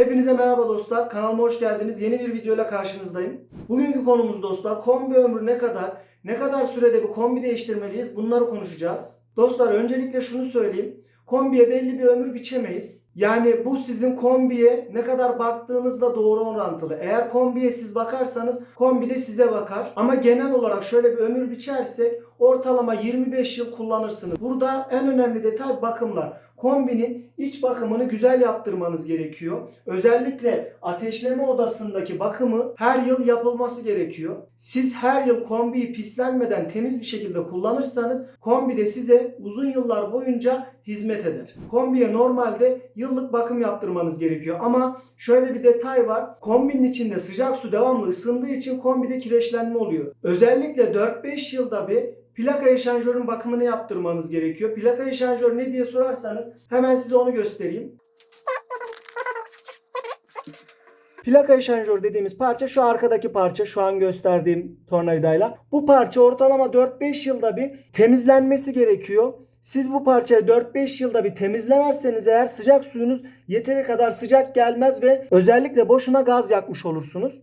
Hepinize merhaba dostlar. Kanalıma hoş geldiniz. Yeni bir videoyla karşınızdayım. Bugünkü konumuz dostlar kombi ömrü ne kadar, ne kadar sürede bir kombi değiştirmeliyiz bunları konuşacağız. Dostlar öncelikle şunu söyleyeyim. Kombiye belli bir ömür biçemeyiz. Yani bu sizin kombiye ne kadar baktığınızla doğru orantılı. Eğer kombiye siz bakarsanız kombi de size bakar. Ama genel olarak şöyle bir ömür biçersek ortalama 25 yıl kullanırsınız. Burada en önemli detay bakımlar. Kombinin iç bakımını güzel yaptırmanız gerekiyor. Özellikle ateşleme odasındaki bakımı her yıl yapılması gerekiyor. Siz her yıl kombiyi pislenmeden temiz bir şekilde kullanırsanız kombi de size uzun yıllar boyunca hizmet eder. Kombiye normalde yıllık bakım yaptırmanız gerekiyor ama şöyle bir detay var. Kombinin içinde sıcak su devamlı ısındığı için kombide kireçlenme oluyor. Özellikle 4-5 yılda bir plaka eşanjörün bakımını yaptırmanız gerekiyor. Plaka eşanjör ne diye sorarsanız hemen size onu göstereyim. Plaka eşanjör dediğimiz parça şu arkadaki parça şu an gösterdiğim tornavidayla. Bu parça ortalama 4-5 yılda bir temizlenmesi gerekiyor. Siz bu parçayı 4-5 yılda bir temizlemezseniz eğer sıcak suyunuz yeteri kadar sıcak gelmez ve özellikle boşuna gaz yakmış olursunuz.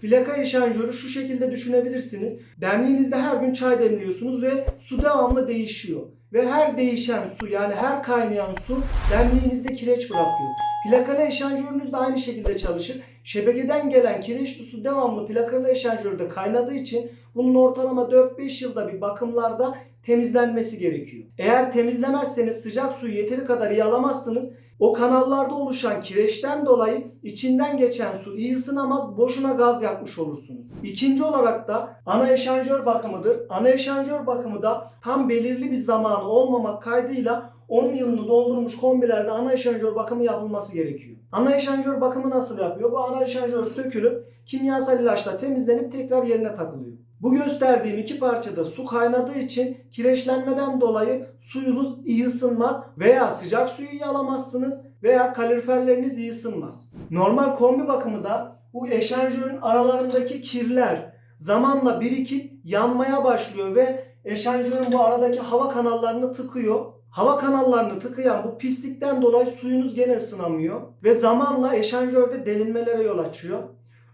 Plaka eşanjörü şu şekilde düşünebilirsiniz. Demliğinizde her gün çay demliyorsunuz ve su devamlı değişiyor. Ve her değişen su yani her kaynayan su demliğinizde kireç bırakıyor. Plakalı eşanjörünüz de aynı şekilde çalışır. Şebekeden gelen kireçli su devamlı plakalı eşanjörde kaynadığı için bunun ortalama 4-5 yılda bir bakımlarda temizlenmesi gerekiyor. Eğer temizlemezseniz sıcak suyu yeteri kadar iyi alamazsınız. O kanallarda oluşan kireçten dolayı içinden geçen su iyi ısınamaz, boşuna gaz yakmış olursunuz. İkinci olarak da ana eşanjör bakımıdır. Ana eşanjör bakımı da tam belirli bir zamanı olmamak kaydıyla 10 yılını doldurmuş kombilerde ana eşanjör bakımı yapılması gerekiyor. Ana eşanjör bakımı nasıl yapıyor? Bu ana eşanjör sökülüp kimyasal ilaçla temizlenip tekrar yerine takılıyor. Bu gösterdiğim iki parçada su kaynadığı için kireçlenmeden dolayı suyunuz iyi ısınmaz veya sıcak suyu iyi alamazsınız veya kaloriferleriniz iyi ısınmaz. Normal kombi bakımı da bu eşanjörün aralarındaki kirler zamanla birikip yanmaya başlıyor ve eşanjörün bu aradaki hava kanallarını tıkıyor. Hava kanallarını tıkayan bu pislikten dolayı suyunuz gene ısınamıyor ve zamanla eşanjörde delinmelere yol açıyor.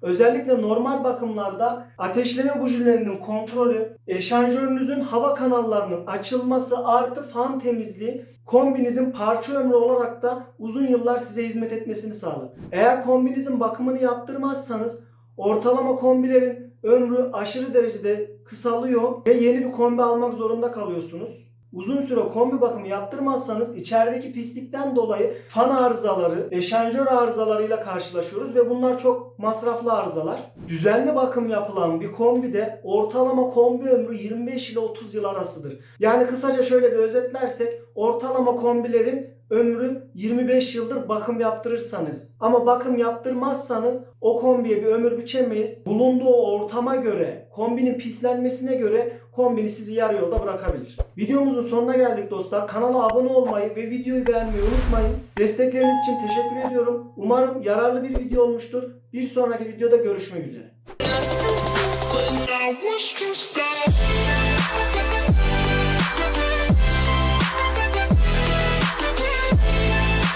Özellikle normal bakımlarda ateşleme bujilerinin kontrolü, eşanjörünüzün hava kanallarının açılması artı fan temizliği kombinizin parça ömrü olarak da uzun yıllar size hizmet etmesini sağlar. Eğer kombinizin bakımını yaptırmazsanız ortalama kombilerin ömrü aşırı derecede kısalıyor ve yeni bir kombi almak zorunda kalıyorsunuz. Uzun süre kombi bakımı yaptırmazsanız içerideki pislikten dolayı fan arızaları, eşanjör arızalarıyla karşılaşıyoruz ve bunlar çok masraflı arızalar. Düzenli bakım yapılan bir kombide ortalama kombi ömrü 25 ile 30 yıl arasıdır. Yani kısaca şöyle bir özetlersek ortalama kombilerin ömrü 25 yıldır bakım yaptırırsanız ama bakım yaptırmazsanız o kombiye bir ömür biçemeyiz. Bulunduğu ortama göre, kombinin pislenmesine göre kombini sizi yarı yolda bırakabilir. Videomuzun sonuna geldik dostlar. Kanala abone olmayı ve videoyu beğenmeyi unutmayın. Destekleriniz için teşekkür ediyorum. Umarım yararlı bir video olmuştur. Bir sonraki videoda görüşmek üzere.